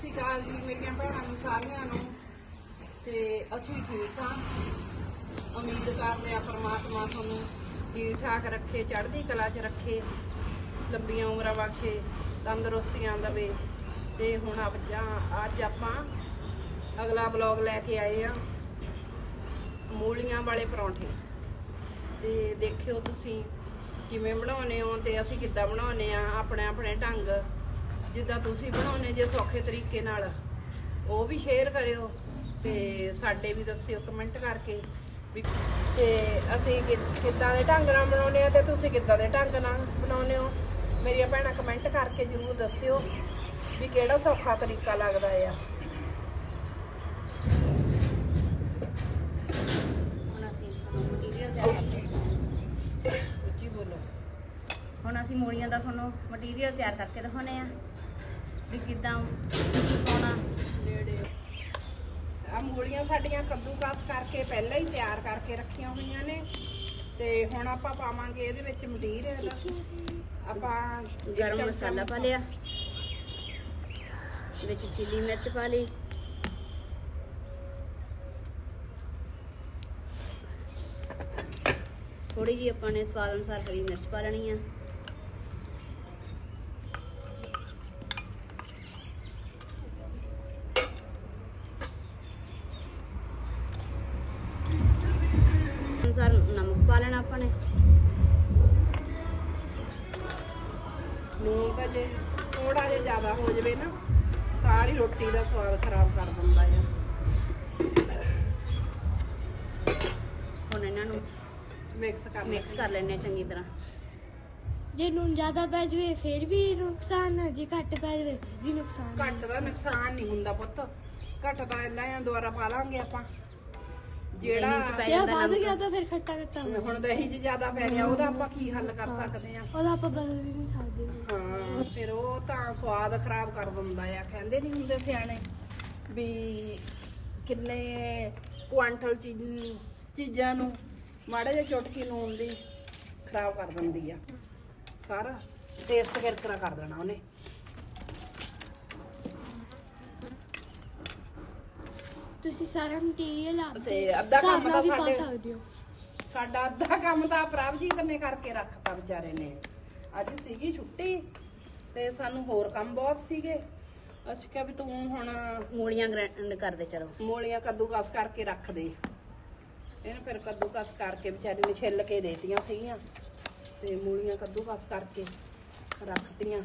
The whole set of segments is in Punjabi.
ਸ਼੍ਰੀ ਅਕਾਲ ਜੀ, ਮੇਰੀਆਂ ਭੈਣਾਂ ਨੂੰ ਸਾਰਿਆਂ ਨੂੰ। ਤੇ ਅਸੀਂ ਠੀਕ ਹਾਂ। ਉਮੀਦ ਕਰਦੇ ਆ ਪਰਮਾਤਮਾ ਤੁਹਾਨੂੰ ਠੀਕ ਠਾਕ ਰੱਖੇ, ਚੜ੍ਹਦੀ ਕਲਾ 'ਚ ਰੱਖੇ, ਲੰਬੀਆਂ ਉਮਰਾਂ ਬਖਸ਼ੇ, ਤੰਦਰੁਸਤੀਆਂ ਦੇਵੇ। ਤੇ ਹੁਣ ਆਪਾਂ ਅੱਜ ਆਪਾਂ ਅਗਲਾ ਬਲੌਗ ਲੈ ਕੇ ਆਏ ਆ ਮੂਲੀਆਂ ਵਾਲੇ ਪਰੌਂਠੇ। ਤੇ ਦੇਖਿਓ ਤੁਸੀਂ ਕਿਵੇਂ ਬਣਾਉਨੇ ਹੋ ਤੇ ਅਸੀਂ ਕਿੱਦਾਂ ਬਣਾਉਨੇ ਆ ਆਪਣੇ ਆਪਣੇ ਢੰਗ। ਜਿੱਦਾਂ ਤੁਸੀਂ ਬਣਾਉਨੇ ਜੇ ਸੌਖੇ ਤਰੀਕੇ ਨਾਲ ਉਹ ਵੀ ਸ਼ੇਅਰ ਕਰਿਓ ਤੇ ਸਾਡੇ ਵੀ ਦੱਸਿਓ ਕਮੈਂਟ ਕਰਕੇ ਵੀ ਤੇ ਅਸੀਂ ਕਿੱਦਾਂ ਦੇ ਢੰਗ ਨਾਲ ਬਣਾਉਨੇ ਆ ਤੇ ਤੁਸੀਂ ਕਿੱਦਾਂ ਦੇ ਢੰਗ ਨਾਲ ਬਣਾਉਨੇ ਹੋ। ਮੇਰੀਆਂ ਭੈਣਾਂ ਕਮੈਂਟ ਕਰਕੇ ਜਰੂਰ ਦੱਸਿਓ ਵੀ ਕਿਹੜਾ ਸੌਖਾ ਤਰੀਕਾ ਲੱਗਦਾ ਆ। ਹੁਣ ਅਸੀਂ ਤੁਹਾਨੂੰ ਮਟੀਰੀਅਲ ਤਿਆਰ ਕਰਕੇ ਉੱਚੀ ਬੋਲੋ। ਹੁਣ ਅਸੀਂ ਮੂਲੀਆਂ ਦਾ ਤੁਹਾਨੂੰ ਮਟੀਰੀਅਲ ਤਿਆਰ ਕਰਕੇ ਦਿਖਾਉਨੇ ਆ। ਵੀ ਕਿਦਾਂ ਪਾਉਣਾ? ਨੇੜੇ ਆ। ਮੂਲੀਆਂ ਸਾਡੀਆਂ ਕੱਦੂਕਸ ਕਰਕੇ ਪਹਿਲਾਂ ਹੀ ਤਿਆਰ ਕਰਕੇ ਰੱਖੀਆਂ ਹੋਈਆਂ ਨੇ। ਤੇ ਹੁਣ ਆਪਾਂ ਪਾਵਾਂਗੇ ਇਹਦੇ ਵਿੱਚ ਮਟੀਰੀਅਲ ਆਪਾਂ ਇੱਕ ਗਰਮ ਮਸਾਲਾ ਪਾ ਲਿਆ। ਵਿੱਚ ਚਿੱਲੀ ਮਿਰਚ ਪਾ ਲਈ। ਥੋੜੀ ਜਿਹੀ ਆਪਾਂ ਨੇ ਸਵਾਦ ਅਨੁਸਾਰ ਹਰੀ ਮਿਰਚ ਪਾ ਲੈਣੀ ਆ। ਨੂਨ ਤਾਂ ਜੇ ਥੋੜਾ ਜਿਹਾ ਜ਼ਿਆਦਾ ਹੋ ਜਾਵੇ ਨਾ ਸਾਰੀ ਰੋਟੀ ਦਾ ਸਵਾਦ ਖਰਾਬ ਕਰ ਦਿੰਦਾ ਆ। ਹੁਣ ਇਹਨਾਂ ਨੂੰ ਮਿਕਸ ਕਰ ਮਿਕਸ ਕਰ ਲੈਣੇ ਚੰਗੀ ਤਰ੍ਹਾਂ। ਜੇ ਨੂਨ ਜ਼ਿਆਦਾ ਪੈ ਜਾਵੇ ਫਿਰ ਵੀ ਨੁਕਸਾਨ ਹੈ ਜੇ ਘੱਟ ਪੈ ਜਾਵੇ ਫਿਰ ਵੀ ਨੁਕਸਾਨ ਹੈ। ਘੱਟ ਦਾ ਨੁਕਸਾਨ ਨਹੀਂ ਹੁੰਦਾ ਪੁੱਤ। ਘੱਟ ਤਾਂ ਇੰਨਾ ਆ ਦੁਬਾਰਾ ਪਾ ਲਾਂਗੇ ਆਪਾਂ। ਜਿਹੜਾ ਪੈ ਜੇ ਜਾਂਦਾ ਵੱਧ ਨਮਕ। ਗਿਆ ਤਾਂ ਫਿਰ ਖੱਟਾ ਖੱਟਾ ਹੋਊਗਾ ਹੁਣ ਦਹੀਂ 'ਚ ਜ਼ਿਆਦਾ ਪੈ ਗਿਆ ਉਹਦਾ ਆਪਾਂ ਕੀ ਹੱਲ ਕਰ ਸਕਦੇ ਆ? ਉਹਦਾ ਆਪਾਂ ਬਦਲ ਵੀ ਨਹੀਂ ਸਕਦੇ। ਹਾਂ ਫਿਰ ਉਹ ਤਾਂ ਸਵਾਦ ਖਰਾਬ ਕਰ ਦਿੰਦਾ ਆ। ਕਹਿੰਦੇ ਨਹੀਂ ਹੁੰਦੇ ਸਿਆਣੇ ਵੀ ਕਿੰਨੇ ਕੁਆਂਟਲ ਚੀਜ਼ ਚੀਜ਼ਾਂ ਨੂੰ ਮਾੜੇ ਜਿਹੇ ਚੁਟਕੀ ਨੂਨ ਦੀ ਖਰਾਬ ਕਰ ਦਿੰਦੀ ਆ। ਸਾਰਾ ਟੇਸਟ ਕਿਰਕਰਾ ਕਰ ਦੇਣਾ ਉਹਨੇ। ਤੁਸੀਂ ਸਾਰਾ ਮਟੀਰੀਅਲ ਆਪ ਤੇ ਅੱਧਾ ਕੰਮ ਤਾਂ ਵੀ ਪਾ ਸਾਡੇ ਸਕਦੇ ਹੋ। ਸਾਡਾ ਅੱਧਾ ਕੰਮ ਤਾਂ ਪ੍ਰਭਜੀਤ ਨੇ ਕਰਕੇ ਰੱਖਤਾ ਵਿਚਾਰੇ ਨੇ। ਅੱਜ ਸੀਗੀ ਛੁੱਟੀ ਤੇ ਸਾਨੂੰ ਹੋਰ ਕੰਮ ਬਹੁਤ ਸੀਗੇ। ਅਸੀਂ ਕਿਹਾ ਵੀ ਤੂੰ ਹੁਣ ਮੂਲੀਆਂ ਗ੍ਰਾਈਂਡ ਕਰਦੇ ਚਲੋ। ਮੂਲੀਆਂ ਕੱਦੂਕਸ ਕਰਕੇ ਰੱਖ ਦੇ। ਇਹਨੇ ਫਿਰ ਕੱਦੂਕਸ ਕਰਕੇ ਵਿਚਾਰੀ ਨੇ ਛਿੱਲ ਕੇ ਦੇਤੀਆਂ ਸੀਗੀਆਂ। ਤੇ ਮੂਲੀਆਂ ਕੱਦੂਕਸ ਕਰਕੇ ਰੱਖਤੀਆਂ।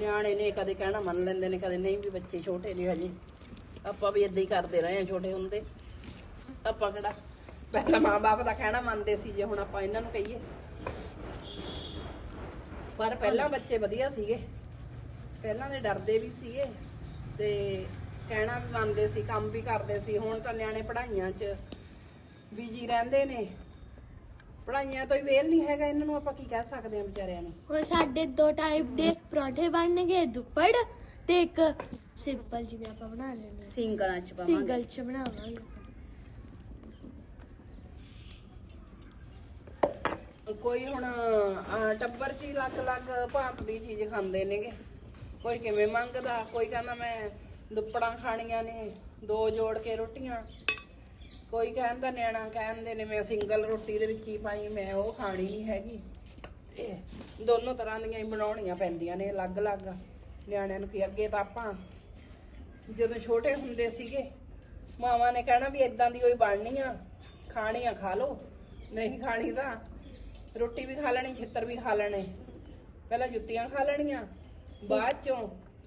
ਨਿਆਣੇ ਨੇ ਕਦੇ ਕਹਿਣਾ ਮੰਨ ਲੈਂਦੇ ਨੇ ਕਦੇ ਨਹੀਂ ਵੀ ਬੱਚੇ ਛੋਟੇ ਨੇ ਹਜੇ। ਆਪਾਂ ਵੀ ਇਦਾਂ ਹੀ ਕਰਦੇ ਰਹੇ ਆ ਛੋਟੇ ਹੁੰਦੇ। ਆਪਾਂ ਕਿਹੜਾ? ਪਹਿਲਾਂ ਮਾਂ-ਬਾਪ ਦਾ ਕਹਿਣਾ ਮੰਨਦੇ ਸੀ ਜੇ ਹੁਣ ਆਪਾਂ ਇਹਨਾਂ ਨੂੰ ਕਹੀਏ। ਪਰ ਪਹਿਲਾਂ ਬੱਚੇ ਵਧੀਆ ਸੀਗੇ। ਪਹਿਲਾਂ ਦੇ ਡਰਦੇ ਵੀ ਸੀਗੇ ਤੇ ਕਹਿਣਾ ਵੀ ਮੰਨਦੇ ਸੀ, ਕੰਮ ਵੀ ਕਰਦੇ ਸੀ। ਹੁਣ ਤਾਂ ਨਿਆਣੇ ਪੜ੍ਹਾਈਆਂ 'ਚ ਬਿਜ਼ੀ ਰਹਿੰਦੇ ਨੇ। ਪੜ੍ਹਾਈਆਂ ਤੋਂ ਹੀ ਵੇਲ ਨਹੀਂ ਹੈਗਾ ਇਹਨਾਂ ਨੂੰ ਆਪਾਂ ਕੀ ਕਹਿ ਸਕਦੇ ਹਾਂ ਵਿਚਾਰਿਆਂ ਨੂੰ? ਹੁਣ ਸਾਡੇ ਦੋ ਟਾਈਪ ਦੇ ਪਰੌਂਠੇ ਬਣਨਗੇ ਦੁੱਪੜ ਤੇ ਇੱਕ ਸਿੰਪਲ ਜਿਵੇਂ ਆਪਾਂ ਬਣਾ ਹਾਂ। ਸਿੰਗਲਾਂ ਚ ਪਾਵਾਂਗੇ। ਸਿੰਗਲ ਚ ਬਣਾਵਾਂਗੇ ਕੋਈ ਹੁਣ ਅਹ, ਟੱਬਰ 'ਚ ਹੀ ਅਲੱਗ-ਅਲੱਗ ਭਾਂਤ ਦੀ ਚੀਜ਼ ਖਾਂਦੇ ਨੇਗੇ। ਕੋਈ ਕਿਵੇਂ ਮੰਗਦਾ ਕੋਈ ਕਹਿੰਦਾ ਮੈਂ ਦੁੱਪੜਾਂ ਖਾਣੀਆਂ ਨੇ ਦੋ ਜੋੜ ਕੇ ਰੋਟੀਆਂ। ਕੋਈ ਕਹਿੰਦਾ ਨਿਆਣਾ ਕਹਿੰਦੇ ਨੇ ਮੈਂ ਸਿੰਗਲ ਰੋਟੀ ਦੇ ਵਿੱਚ ਹੀ ਪਾਈ ਮੈਂ ਉਹ ਖਾਣੀ ਨਹੀਂ ਹੈਗੀ। ਤੇ ਦੋਨੋਂ ਤਰ੍ਹਾਂ ਦੀਆਂ ਹੀ ਬਣਾਉਣੀਆਂ ਪੈਂਦੀਆਂ ਨੇ ਅਲੱਗ-ਅਲੱਗ। ਨਿਆਣਿਆਂ ਨੂੰ ਕੀ ਅੱਗੇ ਤਾਂ ਆਪਾਂ ਜਦੋਂ ਛੋਟੇ ਹੁੰਦੇ ਸੀਗੇ ਮਾਵਾਂ ਨੇ ਕਹਿਣਾ ਵੀ ਇਦਾਂ ਦੀ ਕੋਈ ਬਣਨੀ ਆ ਖਾਣੀ ਆ ਖਾ ਲਓ ਨਹੀਂ ਖਾਣੀ ਤਾਂ ਰੋਟੀ ਵੀ ਖਾ ਲੈਣੀ ਛਿੱਤਰ ਵੀ ਖਾ ਲੈਣੇ। ਪਹਿਲਾਂ ਜੁੱਤੀਆਂ ਖਾ ਲੈਣੀਆਂ ਬਾਅਦ ਚੋਂ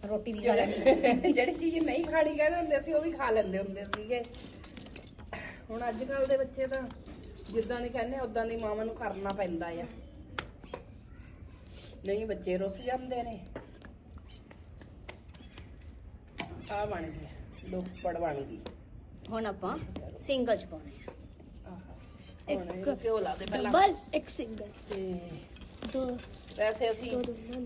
ਰੋਟੀ ਵੀ ਜਿਹੜੀ ਜਿਹੜੀ ਚੀਜ਼ ਨਹੀਂ ਖਾਣੀ ਕਹਿੰਦੇ ਹੁੰਦੇ ਸੀ ਉਹ ਵੀ ਖਾ ਲੈਂਦੇ ਹੁੰਦੇ ਸੀਗੇ। ਹੁਣ ਅੱਜ ਕੱਲ ਦੇ ਬੱਚੇ ਤਾਂ ਜਿੱਦਾਂ ਦੀ ਕਹਿੰਦੇ ਉਦਾਂ ਦੀ ਮਾਵਾਂ ਨੂੰ ਕਰਨਾ ਪੈਂਦਾ ਆ। ਨਹੀਂ ਬੱਚੇ ਰੁੱਸ ਜਾਂਦੇ ਨੇ। ਆ ਬਣ ਗਿਆ ਦੁੱਪੜ ਬਣ ਗਈ। ਹੁਣ ਆਪਾਂ ਸਿੰਗਲ ਚ ਪਾਉਣੇ ਆ। ਇਹਨੂੰ ਘਿਓ ਲਾ ਦੇ ਪਹਿਲਾਂ। ਡਬਲ ਇੱਕ ਸਿੰਗਲ। ਤੇ ਦੋ। ਵੈਸੇ ਅਸੀਂ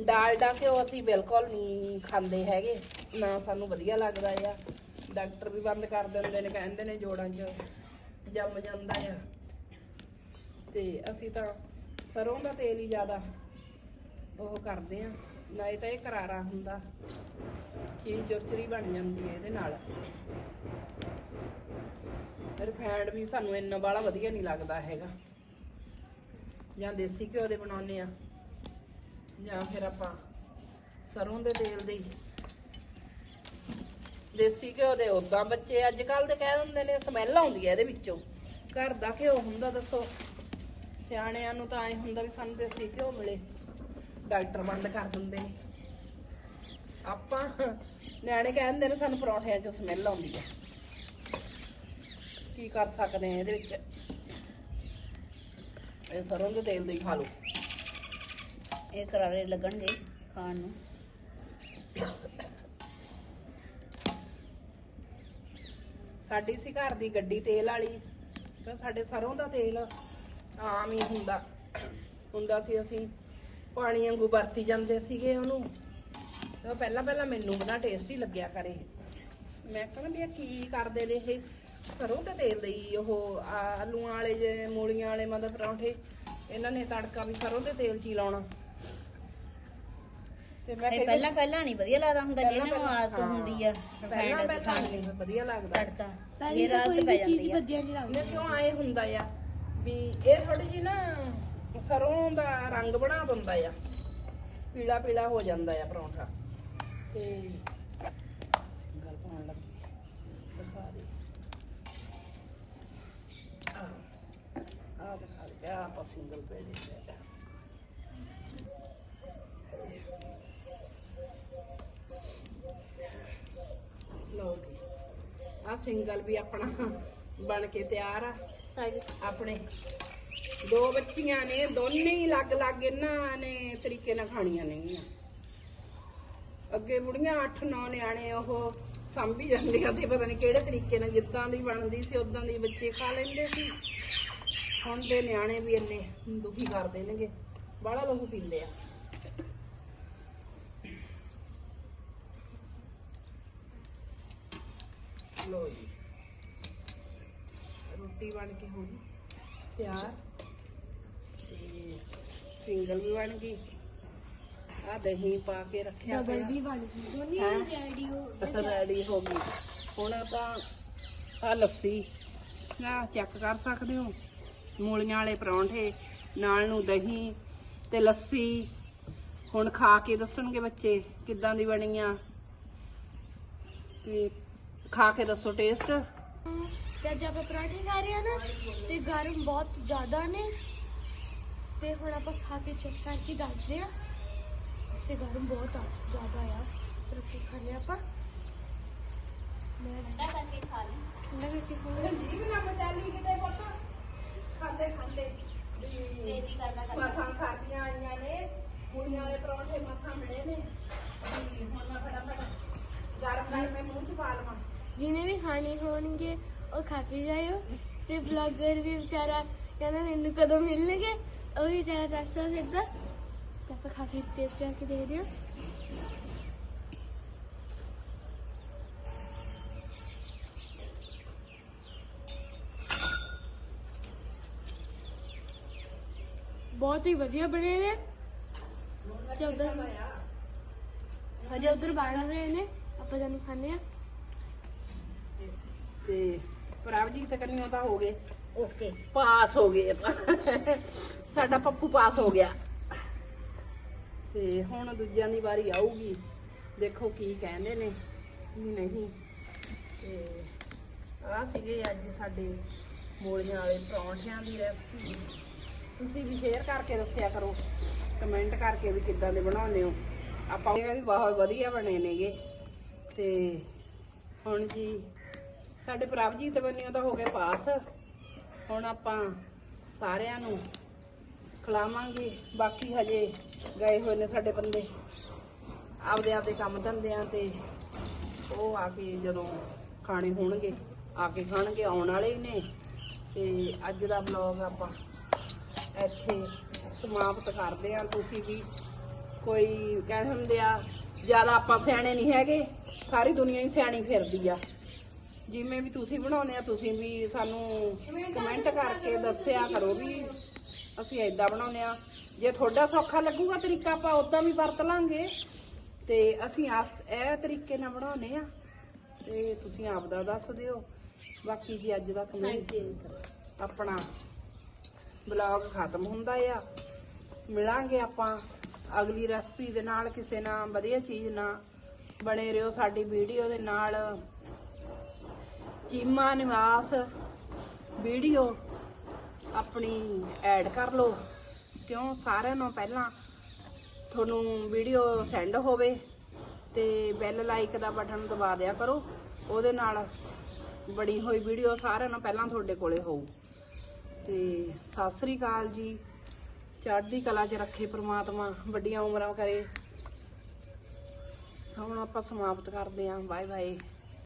ਡਾਲਡਾ ਘਿਓ ਅਸੀਂ ਬਿਲਕੁਲ ਨਹੀਂ ਖਾਂਦੇ ਹੈਗੇ ਨਾ ਸਾਨੂੰ ਵਧੀਆ ਲੱਗਦਾ ਆ। ਡਾਕਟਰ ਵੀ ਬੰਦ ਕਰ ਦਿੰਦੇ ਨੇ ਕਹਿੰਦੇ ਨੇ ਜੋੜਾਂ 'ਚ। ਜੰਮ ਜਾਂਦਾ ਆ। ਤੇ ਅਸੀਂ ਤਾਂ ਸਰੋਂ ਦਾ ਤੇਲ ਹੀ ਜ਼ਿਆਦਾ ਉਹ ਕਰਦੇ ਆ ਨਹੀਂ ਤਾਂ ਇਹ ਕਰਾਰਾ ਹੁੰਦਾ। ਚੀਜ਼ ਚੁਰਚਰੀ ਬਣ ਜਾਂਦੀ ਹੈ ਇਹਦੇ ਨਾਲ। ਰਿਫਾਈਂਡ ਵੀ ਸਾਨੂੰ ਇੰਨਾ ਬਾਲਾ ਵਧੀਆ ਨਹੀਂ ਲੱਗਦਾ ਹੈਗਾ। ਜਾਂ ਦੇਸੀ ਘਿਓ ਦੇ ਬਣਾਉਂਦੇ ਆ। ਜਾਂ ਫਿਰ ਆਪਾਂ ਸਰੋਂ ਦੇ ਤੇਲ ਦੇ ਹੀ ਦੇਸੀ ਘਿਓ ਦੇ ਉਦਾਂ ਬੱਚੇ ਅੱਜ ਕੱਲ ਦੇ ਕਹਿ ਦਿੰਦੇ ਨੇ ਸਮੈਲ ਆਉਂਦੀ ਹੈ ਇਹਦੇ ਵਿੱਚੋਂ। ਘਰ ਦਾ ਘਿਓ ਹੁੰਦਾ ਦੱਸੋ। ਸਿਆਣਿਆਂ ਨੂੰ ਤਾਂ ਐ ਹੁੰਦਾ ਵੀ ਸਾਨੂੰ ਦੇਸੀ ਘਿਓ ਮਿਲੇ। ਡਾਕਟਰ ਬੰਦ ਕਰ ਦਿੰਦੇ ਨੇ। ਆਪਾਂ ਨਿਆਣੇ ਕਹਿੰਦੇ ਨੇ ਸਾਨੂੰ ਪਰੌਂਠਿਆਂ 'ਚ ਸਮੈਲ ਆਉਂਦੀ ਹੈ। ਕੀ ਕਰ ਸਕਦੇ ਆ ਇਹਦੇ ਵਿੱਚ? ਇਹ ਸਰੋਂ ਦੇ ਤੇਲ ਦੇ ਹੀ ਖਾ ਲਓ। ਇਹ ਕਰਾਰੇ ਲੱਗਣਗੇ ਖਾਣ ਨੂੰ। ਸਾਡੀ ਸੀ ਘਰ ਦੀ ਗੱਡੀ ਤੇਲ ਵਾਲੀ, ਤਾਂ ਸਾਡੇ ਸਰੋਂ ਦਾ ਤੇਲ ਆਮ ਹੀ ਹੁੰਦਾ। ਹੁੰਦਾ ਸੀ ਅਸੀਂ, ਪਾਣੀ ਵਾਂਗੂ ਵਰਤੀ ਜਾਂਦੇ ਸੀਗੇ ਉਹਨੂੰ। ਤੇ ਪਹਿਲਾਂ ਪਹਿਲਾਂ ਮੈਨੂੰ ਬਣਾ ਟੇਸਟੀ ਲੱਗਿਆ ਕਰੇ ਮੈਂ ਕਹਿੰਦਾ ਵੀ ਇਹ ਕੀ ਕਰਦੇ ਨੇ ਇਹ? ਸਰੋਂ ਦੇ ਤੇਲ ਦੇ ਉਹ ਆਲੂਆਂ ਵਾਲੇ ਜੇ, ਮੂਲੀਆਂ ਵਾਲੇ ਮਤਲਬ ਪਰੌਂਠੇ, ਇਹਨਾਂ ਨੇ ਤੜਕਾ ਵੀ ਸਰੋਂ ਦੇ ਤੇਲ 'ਚ ਹੀ ਲਾਉਣਾ। ਤੇ ਮੈਂ ਇਹ ਕਿਹਾ ਪਹਿਲਾਂ ਪਹਿਲਾਂ ਨਹੀਂ ਵਧੀਆ ਲੱਗਦਾ ਹੁੰਦਾ ਪਹਿਲਾਂ ਜਿਹਨੂੰ ਪਹਿਲਾਂ, ਆਦਤ ਹਾਂ। ਹੁੰਦੀ ਆ ਪਹਿਲਾਂ ਰਿਫਾਈਂਡ ਪਹਿਲਾਂ ਖਾਣ ਦੀ ਨਹੀਂ ਵਧੀਆ ਲੱਗਦਾ। ਤੜਕਾ। ਪਹਿਲੀ ਇਹ ਤਾਂ ਰਾਤ ਕੋਈ ਪੈ ਵੀ ਚੀਜ਼ ਜਾਂਦੀ ਆ। ਵਧੀਆ ਨਹੀਂ ਲੱਗਦੀ। ਇਹ ਕਿਉਂ ਆਏ ਹੁੰਦਾ ਆ? ਵੀ ਇਹ ਥੋੜੀ ਜੀ ਨਾ ਸਰੋਂ ਦਾ ਰੰਗ ਬਣਾ ਦਿੰਦਾ ਆ। ਪੀਲਾ ਪੀਲਾ ਹੋ ਜਾਂਦਾ ਆ ਪਰੌਂਠਾ। ਤੇ ਗੱਲ ਪਾਉਣ ਲੱਗੀ। ਦਿਖਾ ਦੇ। ਆ ਦਿਖਾ ਦੇ। ਆ ਆਪਾਂ ਸਿੰਗਲ ਪੇੜੇ ਜੀ ਆ ਸਿੰਗਲ ਵੀ ਆਪਣਾ ਬਣ ਕੇ ਤਿਆਰ ਆ। ਆਪਣੇ ਦੋ ਬੱਚੀਆਂ ਨੇ ਦੋਨੇ ਹੀ ਅਲੱਗ-ਅਲੱਗ ਇਹਨਾਂ ਨੇ ਤਰੀਕੇ ਨਾਲ ਖਾਣੀਆਂ ਨਹੀਂ ਆ ਅੱਗੇ ਬੁੜੀਆਂ 8-9 ਨਿਆਣੇ ਉਹ ਸੰਭੀ ਜਾਂਦੀਆਂ ਸੀ ਪਤਾ ਨਹੀਂ ਕਿਹੜੇ ਤਰੀਕੇ ਨਾਲ ਜਿੱਦਾਂ ਦੀ ਬਣਦੀ ਸੀ ਉਦਾਂ ਦੀ ਬੱਚੇ ਖਾ ਲੈਂਦੇ ਸੀ। ਹੁਣ ਦੇ ਨਿਆਣੇ ਵੀ ਇੰਨੇ ਦੁਖੀ ਕਰ ਦੇਣਗੇ ਬਾਹਲਾ ਲਹੂ ਪੀਂਦੇ ਆ। ਲੋ ਜੀ। ਰੋਟੀ ਬਣ ਕੇ ਹੋ ਗਈ ਤਿਆਰ। ਤੇ ਸਿੰਗਲ ਵੀ ਬਣ ਗਈ। ਆ ਦਹੀਂ ਪਾ ਕੇ ਰੱਖਿਆ ਡਬਲ ਪਿਆ ਵੀ ਬਣ ਗਈ। ਦੋਨੇ ਹੈਂ? ਰੈਡੀ ਹੋ ਰੈਡੀ ਹੋ ਗਈ। ਹੁਣ ਆਪਾਂ ਆ ਲੱਸੀ ਆ ਚੈੱਕ ਕਰ ਸਕਦੇ ਹੋ। ਮੂਲੀਆਂ ਵਾਲੇ ਪਰੌਂਠੇ ਨਾਲ ਨੂੰ ਦਹੀਂ ਤੇ ਲੱਸੀ। ਹੁਣ ਖਾ ਕੇ ਦੱਸਣਗੇ ਬੱਚੇ ਕਿੱਦਾਂ ਦੀ ਬਣੀ ਆ। ਤੇ ਖਾ ਕੇ ਦੱਸੋ ਟੇਸਟ ਤੇ ਅੱਜ ਆਪਾਂ ਪਰਾਠੇ ਖਾ ਰਹੇ ਆ ਨਾ ਤੇ ਗਰਮ ਬਹੁਤ ਜ਼ਿਆਦਾ ਨੇ। ਤੇ ਹੁਣ ਆਪਾਂ ਖਾ ਕੇ ਚੈੱਕ ਕਰਕੇ ਦੱਸਦੇ ਆ। ਤੇ ਗਰਮ ਬਹੁਤ ਆ ਜ਼ਿਆਦਾ ਆ। ਰੋਟੀ ਖਾਣੇ ਆਪਾਂ। ਮੈਂ ਠੰਡਾ ਕਰਕੇ ਖਾ ਲਈ। ਠੰਡਾ ਕਰਕੇ ਨਾ ਬਚਾਲੀ ਕਿਤੇ ਪੁੱਤ ਖਾਂਦੇ ਖਾਂਦੇ ਤੇਜ਼ੀ ਕਰਨਾ ਮਸਾਂ ਸਾਡੀਆਂ ਆਈਆਂ ਨੇ ਕੁੜੀਆਂ ਵਾਲੇ ਪਰੌਂਠੇ ਮਸਾਂ ਮਿਲੇ ਨੇ ਵੀ ਹੁਣ ਮੈਂ ਫਟਾਫਟ ਗਰਮ ਗਰਮ ਮੈਂ ਮੂੰਹ ਚ ਪਾ ਲਵਾਂ ਜਿਹਨੇ ਵੀ ਖਾਣੇ ਹੋਣਗੇ, ਉਹ ਖਾ ਕੇ ਜਾਇਓ। ਤੇ ਬਲੌਗਰ ਵੀ ਵਿਚਾਰਾ ਕਹਿੰਦਾ, ਮੈਨੂੰ ਕਦੋਂ ਮਿਲਣਗੇ? ਉਹ ਵੀ ਵਿਚਾਰਾ ਦੱਸਦਾ ਫਿਰਦਾ ਤੇ ਆਪਾਂ ਖਾ ਕੇ ਟੇਸਟ ਕਰਕੇ ਦੇਖਦੇ ਹਾਂ। ਬਹੁਤ ਹੀ ਵਧੀਆ ਬਣੇ ਨੇ। ਤੇ ਉਧਰ ਹਜੇ ਉਧਰ ਬਣ ਰਹੇ ਨੇ। ਆਪਾਂ ਜਾਨੂੰ ਖਾਣੇ ਆ ਤੇ ਪ੍ਰਭਜੀਤ ਕੰਨਿਓ ਤਾਂ ਹੋ ਗਏ। ਓਕੇ ਪਾਸ ਹੋ ਗਏ ਤਾਂ ਸਾਡਾ ਪੱਪੂ ਪਾਸ ਹੋ ਗਿਆ। ਤੇ ਹੁਣ ਦੂਜਿਆਂ ਦੀ ਵਾਰੀ ਆਊਗੀ। ਦੇਖੋ ਕੀ ਕਹਿੰਦੇ ਨੇ ਕੀ ਨਹੀਂ। ਤੇ ਆ ਸੀਗੇ ਅੱਜ ਸਾਡੇ ਮੂਲੀਆਂ ਵਾਲੇ ਪਰੌਂਠਿਆਂ ਦੀ ਰੈਸਪੀ ਤੁਸੀਂ ਵੀ ਸ਼ੇਅਰ ਕਰਕੇ ਦੱਸਿਆ ਕਰੋ। ਕਮੈਂਟ ਕਰਕੇ ਵੀ ਕਿੱਦਾਂ ਦੇ ਬਣਾਉਂਦੇ ਹੋ। ਆਪਾਂ ਇਹ ਵੀ ਬਹੁਤ ਵਧੀਆ ਬਣੇ ਨੇਗੇ। ਤੇ ਹੁਣ ਜੀ ਸਾਡੇ ਪ੍ਰਭਜੀਤ ਬੰਨਿਓ ਤਾਂ ਹੋ ਗਏ ਪਾਸ। ਹੁਣ ਆਪਾਂ ਸਾਰਿਆਂ ਨੂੰ ਖਿਲਾਵਾਂਗੇ। ਬਾਕੀ ਹਜੇ ਗਏ ਹੋਏ ਨੇ ਸਾਡੇ ਬੰਦੇ। ਆਪਦੇ ਆਪਦੇ ਕੰਮ ਧੰਦਿਆਂ ਤੇ ਉਹ ਆ ਕੇ ਜਦੋਂ ਖਾਣੇ ਹੋਣਗੇ, ਆ ਕੇ ਖਾਣਗੇ, ਆਉਣ ਵਾਲੇ ਹੀ ਨੇ। ਤੇ ਅੱਜ ਦਾ ਵਲੌਗ ਆਪਾਂ ਇੱਥੇ ਸਮਾਪਤ ਕਰਦੇ ਹਾਂ। ਤੁਸੀਂ ਵੀ ਕੋਈ ਕਹਿ ਹੁੰਦੇ ਆ, ਜ਼ਿਆਦਾ ਆਪਾਂ ਸਿਆਣੇ ਨਹੀਂ ਹੈਗੇ। ਸਾਰੀ ਦੁਨੀਆ ਹੀ ਸਿਆਣੀ ਫਿਰਦੀ ਆ। ਜਿਵੇਂ ਵੀ ਤੁਸੀਂ ਬਣਾਉਂਦੇ ਆ ਤੁਸੀਂ ਵੀ ਸਾਨੂੰ ਕਮੈਂਟ ਕਰਕੇ ਦੱਸਿਆ ਕਰੋ ਵੀ ਅਸੀਂ ਏਦਾਂ ਬਣਾਉਂਦੇ ਆ। ਜੇ ਤੁਹਾਡਾ ਸੌਖਾ ਲੱਗੂਗਾ ਤਰੀਕਾ ਆਪਾਂ ਉਦਾਂ ਵੀ ਵਰਤ ਲਾਂਗੇ। ਤੇ ਅਸੀਂ ਇਹ ਤਰੀਕੇ ਨਾਲ ਬਣਾਉਨੇ ਆ। ਤੇ ਤੁਸੀਂ ਆਪ ਦਾ ਦੱਸ ਦਿਓ। ਬਾਕੀ ਜੀ ਅੱਜ ਦਾ ਕਮੇਟੀ ਆਪਣਾ ਬਲੌਗ ਖਤਮ ਹੁੰਦਾ ਆ। ਮਿਲਾਂਗੇ ਆਪਾਂ ਅਗਲੀ ਰੈਸਪੀ ਦੇ ਨਾਲ ਕਿਸੇ ਨਾਲ ਵਧੀਆ ਚੀਜ਼ ਨਾਲ। ਬਣੇ ਰਹੋ ਸਾਡੀ ਵੀਡੀਓ ਦੇ ਨਾਲ। ਚੀਮਾ ਨਿਵਾਸ ਵੀਡੀਓ ਆਪਣੀ ਐਡ ਕਰ ਲਓ। ਕਿਉਂ? ਸਾਰਿਆਂ ਨੂੰ ਪਹਿਲਾਂ ਤੁਹਾਨੂੰ ਵੀਡੀਓ ਸੈਂਡ ਹੋਵੇ ਤੇ ਬੈਲ ਲਾਈਕ ਦਾ ਬਟਨ ਦਬਾ ਦਿਆ ਕਰੋ। ਉਹਦੇ ਨਾਲ ਬਣੀ ਹੋਈ ਵੀਡੀਓ ਸਾਰਿਆਂ ਨੂੰ ਪਹਿਲਾਂ ਤੁਹਾਡੇ ਕੋਲੇ ਹੋਊ। ਤੇ ਸਤਿ ਸ੍ਰੀ ਅਕਾਲ ਜੀ। ਚੜ੍ਹਦੀ ਕਲਾ 'ਚ ਰੱਖੇ ਪ੍ਰਮਾਤਮਾ, ਵੱਡੀਆਂ ਉਮਰਾਂ ਕਰੇ। ਹੁਣ ਆਪਾਂ ਸਮਾਪਤ ਕਰਦੇ ਆਂ। Bye bye